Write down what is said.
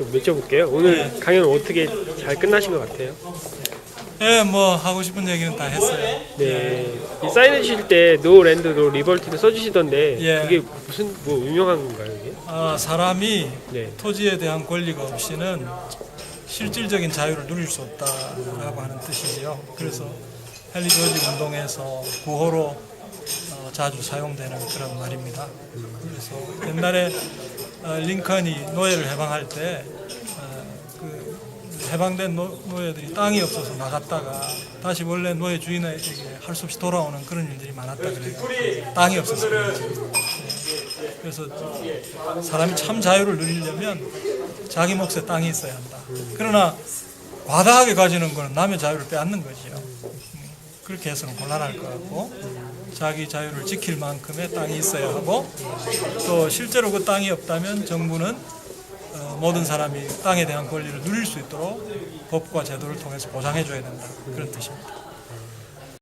좀 여쭤볼게요. 오늘 강연 어떻게 잘 끝나신 것 같아요? 예, 뭐 하고 싶은 얘기는 다 했어요. 네. 이 사인해 주실 때 노 랜드 노 리벌티도 써주시던데 예. 그게 무슨 뭐 유명한 건가요 이게? 아, 사람이 네. 토지에 대한 권리가 없이는 실질적인 자유를 누릴 수 없다라고 하는 뜻이지요. 그래서 헨리 조지 운동에서 구호로 어, 자주 사용되는 그런 말입니다. 그래서 옛날에 어, 링컨이 노예를 해방할 때 어, 그 해방된 노, 노예들이 땅이 없어서 나갔다가 다시 원래 노예 주인에게 할 수 없이 돌아오는 그런 일들이 많았다 그래요. 땅이 없어서. 네. 그래서 사람이 참 자유를 누리려면 자기 몫에 땅이 있어야 한다. 그러나 과다하게 가지는 것은 남의 자유를 빼앗는 거지요. 음, 그렇게 해서는 곤란할 것 같고 자기 자유를 지킬 만큼의 땅이 있어야 하고 또 실제로 그 땅이 없다면 정부는 어, 모든 사람이 땅에 대한 권리를 누릴 수 있도록 법과 제도를 통해서 보장해 줘야 된다. 그런 뜻입니다.